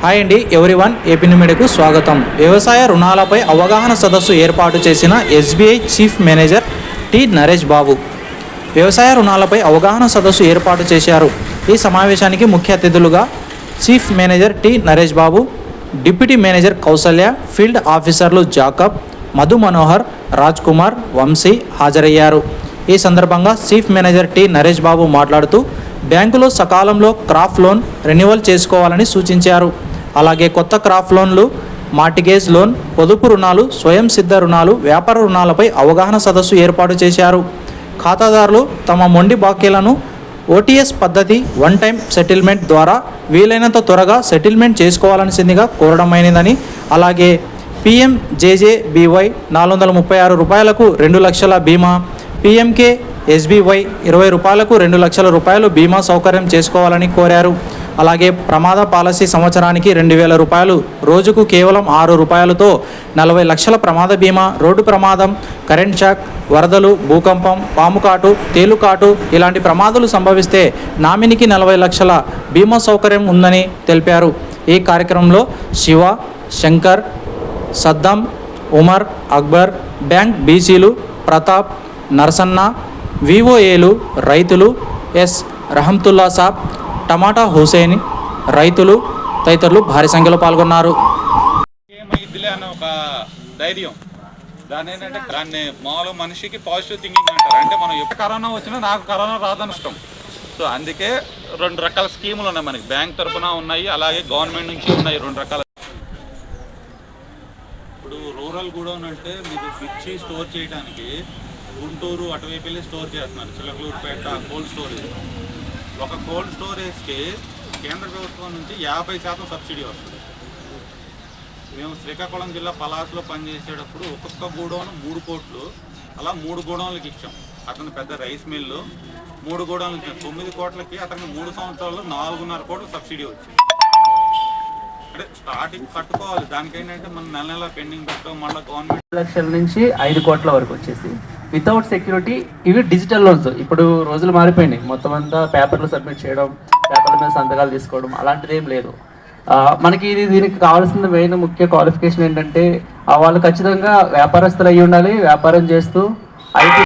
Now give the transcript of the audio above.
Hi అండి one AP మీడియాకు స్వాగతం. వ్యవసాయ రుణాలపై అవగాహన సదస్సు ఏర్పాటు చేసిన SBI chief manager T Naresh Babu. వ్యవసాయ రుణాలపై అవగాహన సదస్సు ఏర్పాటు చేశారు. ఈ సమావేశానికి ముఖ్య అతిథులుగా chief manager T Naresh Babu deputy manager Kausalya field ఆఫీసర్లు జాకబ్ మధు మనోహర్ రాజ్ కుమార్ వంశీ హాజరయ్యారు. ఈ సందర్భంగా chief manager T Naresh Babu మాట్లాడుతూ బ్యాంకులో సకాలంలో క్రాప్ లోన్ రెన్యువల్ చేసుకోవాలని సూచించారు. అలాగే కొత్త క్రాప్ లోన్లు మార్టిగేజ్ లోన్ పొదుపు రుణాలు స్వయం సిద్ధ రుణాలు వ్యాపార రుణాలపై అవగాహన సదస్సు ఏర్పాటు చేశారు. ఖాతాదారులు తమ మొండి బాకీలను ఓటీఎస్ పద్ధతి వన్ టైం సెటిల్మెంట్ ద్వారా వీలైనంత త్వరగా సెటిల్మెంట్ చేసుకోవాల్సిందిగా కోరడమైనదని అలాగే పిఎం జేజేబీవై నాలుగు వందల ముప్పై ఆరు రూపాయలకు రెండు లక్షల బీమా పిఎంకే ఎస్బీవై ఇరవై రూపాయలకు రెండు లక్షల రూపాయలు బీమా సౌకర్యం చేసుకోవాలని కోరారు. అలాగే ప్రమాద పాలసీ సంవత్సరానికి రెండు వేల రూపాయలు రోజుకు కేవలం ఆరు రూపాయలతో నలభై లక్షల ప్రమాద బీమా రోడ్డు ప్రమాదం కరెంట్ షాక్ వరదలు భూకంపం పాము కాటు తేలుకాటు ఇలాంటి ప్రమాదాలు సంభవిస్తే నామినికి నలభై లక్షల బీమా సౌకర్యం ఉందని తెలిపారు. ఈ కార్యక్రమంలో శివ శంకర్ సద్దాం ఉమర్ అక్బర్ బ్యాంక్ బీసీలు ప్రతాప్ నరసన్న వివోఏలు రైతులు ఎస్. రహంతుల్లా సాబ్ టమాటా హుసేని రైతులు తదితరులు భారీ సంఖ్యలో పాల్గొన్నారు. ఒక ధైర్యం. దాని ఏంటంటే దాన్ని మామూలు మనిషికి పాజిటివ్ థింకింగ్ అంటారు. అంటే మనం ఎప్పుడు కరోనా వచ్చినా నాకు కరోనా రాదని ఇష్టం సో అందుకే రెండు రకాల స్కీములు ఉన్నాయి మనకి. బ్యాంక్ తరఫున ఉన్నాయి అలాగే గవర్నమెంట్ నుంచి ఉన్నాయి రెండు రకాల. ఇప్పుడు రూరల్ గూడౌన్ అంటే మీకు మిర్చి స్టోర్ చేయడానికి గుంటూరు అటువైపు వెళ్ళి స్టోర్ చేస్తున్నారు. Chilakaluripet cold storage. ఒక కోల్డ్ స్టోరేజ్కి కేంద్ర ప్రభుత్వం నుంచి యాభై శాతం సబ్సిడీ వస్తుంది. మేము శ్రీకాకుళం జిల్లా పలాసులో పనిచేసేటప్పుడు ఒక్కొక్క గూడౌన్ మూడు కోట్లు అలా మూడు గూడౌన్లకి ఇచ్చాం. అతను పెద్ద రైస్ మిల్లు మూడు గూడౌన్లు ఇచ్చాం. తొమ్మిది కోట్లకి అతనికి మూడు సంవత్సరాల్లో నాలుగున్నర కోట్లు సబ్సిడీ వచ్చింది. అంటే స్టార్టింగ్ కట్టుకోవాలి. దానికేంటంటే మనం నెల నెల పెండింగ్ పెట్టడం మళ్ళీ గవర్నమెంట్ లక్షల నుంచి ఐదు కోట్ల వరకు వచ్చేసి. వితౌట్ సెక్యూరిటీ ఇవి డిజిటల్ లోన్స్ ఇప్పుడు రోజులు మారిపోయినాయి. మొత్తం అంతా పేపర్లు సబ్మిట్ చేయడం పేపర్ల మీద సంతకాలు తీసుకోవడం అలాంటిది ఏం లేదు. మనకి ఇది దీనికి కావాల్సిన మెయిన్ ముఖ్య క్వాలిఫికేషన్ ఏంటంటే వాళ్ళు ఖచ్చితంగా వ్యాపారస్తులు అయి ఉండాలి. వ్యాపారం చేస్తూ ఐటీ